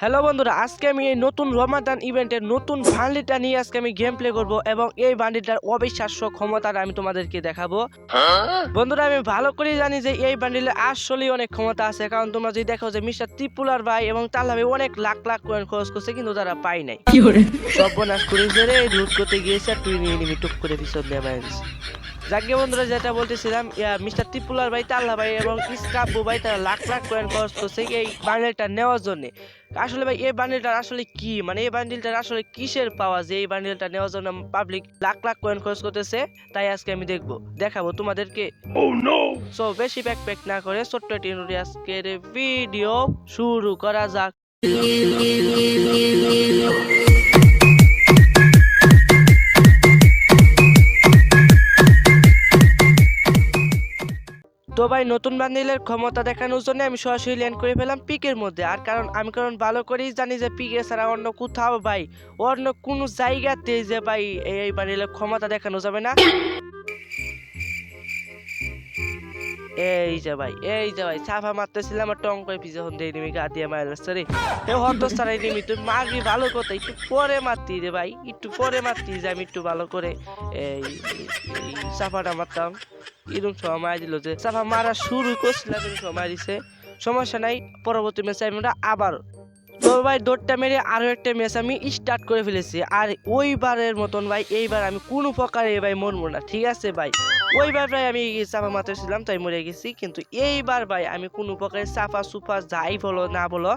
Hello বন্ধুরা আজকে আমি এই নতুন রমাদান ইভেন্টের নতুন বান্ডিলটা নিয়ে আজকে আমি গেম প্লে করব এবং এই বান্ডিলটার অবিশ্বাস্য ক্ষমতাটা আমি তোমাদেরকে দেখাবো। বন্ধুরা আমি ভালো করে জানি যে এই বান্ডিলে আসলেই অনেক ক্ষমতা আছে কারণ তোমরা যদি দেখো যে মিস্টার ত্রিপুলার ভাই এবং তাল্লা ভাই অনেক লাখ লাখ কয়েন খরচ করছে কিন্তু তারা পাই নাই। সর্বনাশ করেছে রে লুট করতে গিয়েছে আর তুই নিয়ে নিবি টুক করে পিছন দিয়ে বাইরেছে যাকে বন্ধুরা যেটা বলতেছিলাম মিস্টার ত্রিপুলার ভাই তাল্লা ভাই এবং ইসকাব্বু ভাই তারা লাখ লাখ কয়েন খরচ করছে এই বান্ডেলটা নেওয়ার জন্য। আসলে ভাই এই বান্ডেলটার আসলে কি? মানে এই বান্ডেলটার আসলে কিসের পাওয়া যে এই বান্ডেলটা নেওয়ার জন্য পাবলিক লাখ লাখ কয়েন খরচ করতেছে? তাই আজকে আমি দেখব দেখাবো তোমাদেরকে। সো বেশি প্যাক প্যাক না করে ছোট্ট একটি আজকের ভিডিও শুরু করা যাক। ভাই নতুন বান্ডিলের ক্ষমতা দেখানোর জন্য আমি সরাসরি ল্যান্ড করে ফেলাম পিকের মধ্যে। আর কারণ, আমি কারণ ভালো করেই জানি যে পিকে ছাড়া অন্য কোথাও ভাই, অন্য কোনো জায়গাতে যে ভাই এই বান্ডিলের ক্ষমতা দেখানো যাবে না। এই যে ভাই, এই যে ভাই সাফা মারতেছিলাম আর টং করে পিছে হন দিয়ে নিমি গা দিয়ে মায়ের রাস্তা রে এ হত সারাই নিমি তুই মারবি ভালো কথা একটু পরে মারতি রে ভাই, একটু পরে মারতি যে আমি একটু ভালো করে। এই সাফাটা মারতাম। এরকম সময় দিল যে সাফা মারা শুরু করছিলাম, এরকম সময় দিছে। সমস্যা নাই, পরবর্তী ম্যাচে আমরা আবার তো ভাই দৌড়টা মেরে আরও একটা ম্যাচ আমি স্টার্ট করে ফেলেছি। আর ওইবারের মতন ভাই, এইবার আমি কোনো প্রকারে ভাই মরবো না, ঠিক আছে ভাই? ওইবার ভাই আমি চাপা মারতেছিলাম তাই মরে গেছি। কিন্তু এইবার ভাই, আমি কোনো প্রকারে চাপা সুপা যাই বলো, না বলো,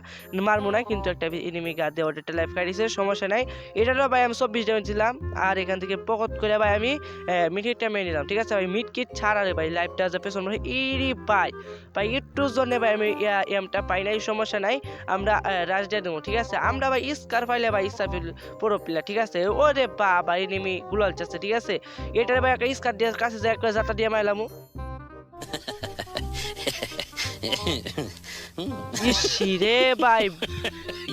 মারবো না। কিন্তু একটা এনিমি গা দিয়ে ওটা লাইফ কাটিছে সমস্যা নাই। এটারও ভাই, আমি চব্বিশ ডেমেজ দিলাম আর এখান থেকে পকত করে ভাই, আমি মিটকিটটা মেরে নিলাম, ঠিক আছে? ভাই মিটকিট ছাড়া রে ভাই লাইফটা যে পেছন ইরি ভাই। ভাই একটুর জন্য ভাই, আমি এমটা পাই নাই, সমস্যা নাই। আমরা রাজডে দেবো, ঠিক আছে? আমরা ভাই, স্কার পাইলে ভাই, ইসাফিল পুরো প্লেয়ার ঠিক আছে? ওরে বা ভাই এনিমি গুলাল চাচ্ছে, ঠিক আছে? এটার ভাই, একটা স্কার দিয়ে কাছে যায় একটা যাতা দিয়ে মাইলামু। রে ভাই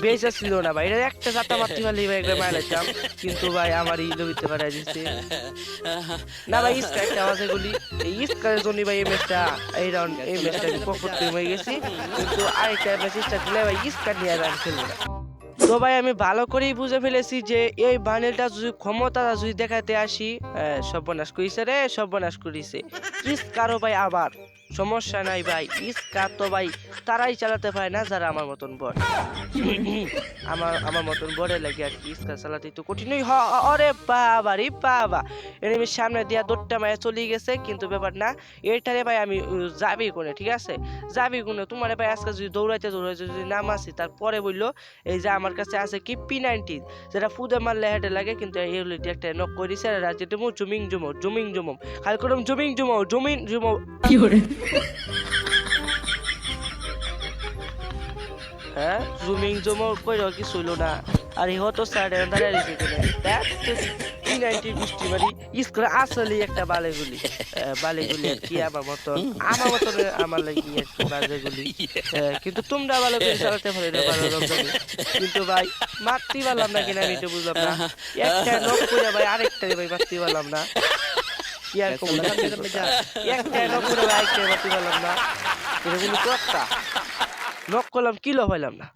বেঁচে ছিল না ভাই। একটা যাতা মারতে পারলে ভাই একটা মাইলাইতাম। কিন্তু ভাই আমার ই লবিতে পাঠাই দিচ্ছে না ভাই ইস্কা একটা আওয়াজে গুলি এই ইস্কারের জন্য ভাই এই এই রাউন্ড এই ম্যাচটা হয়ে গেছি। কিন্তু আরেকটা ম্যাচ দিলে ভাই ইস্কা নিয়ে খেলব না। তো ভাই, আমি ভালো করেই বুঝে ফেলেছি যে এই বানেলটা যদি ক্ষমতাটা যদি দেখাতে আসি সর্বনাশ করিছে রে, সর্বনাশ করিছে। কারও ভাই আবার। সমস্যা নাই ভাই ইস্কার তো ভাই, তারাই চালাতে পারে না যারা আমার মতন বট আমার আমার মতন বড়ে লাগে আর কি ইস্কার চালাতে তো কঠিনই হ আরে বাবা রে বাবা। এনিমির সামনে দিয়া দৌড়টা মায়ে চলে গেছে, কিন্তু ব্যাপার না, এটারে ভাই আমি যাবি কোনে, ঠিক আছে? যাবি কোনে, তোমার ভাই আজকে যদি দৌড়াইতে দৌড়াইতে যদি নাম আসি তারপরে বলল এই যে আমার কাছে আছে কি পি নাইনটিন যেটা ফুদে মারলে হেঁটে লাগে, কিন্তু এই একটা নক করেছে রাজ্যে জুমিং জুমো জুমিং জুমো, খালি করলাম জুমিং জুমো জুমিং জুমো। হ্যাঁ জুমিং জুমো কই কি ছিল না? আর ইহ তো সাইডে দাঁড়িয়ে রয়েছে কেন দেখ নাইনটি বৃষ্টি মারি স্কুলে আসলে একটা বালেগুলি। বালেগুলি আর কি আমার মতন। আমার মতন আমার লাগি আর কি কিন্তু তোমরা ভালো করে চালাতে পারো এটা ভালো রকম। কিন্তু ভাই মারতে পারলাম না কিনা আমি এটা বুঝলাম না। একটা নক করে ভাই আরেকটা ভাই মারতে পারলাম না। কি আর কম একটা নক করে ভাই আরেকটা মারতে পারলাম না এটা কোনো কথা নক করলাম কিলো পাইলাম না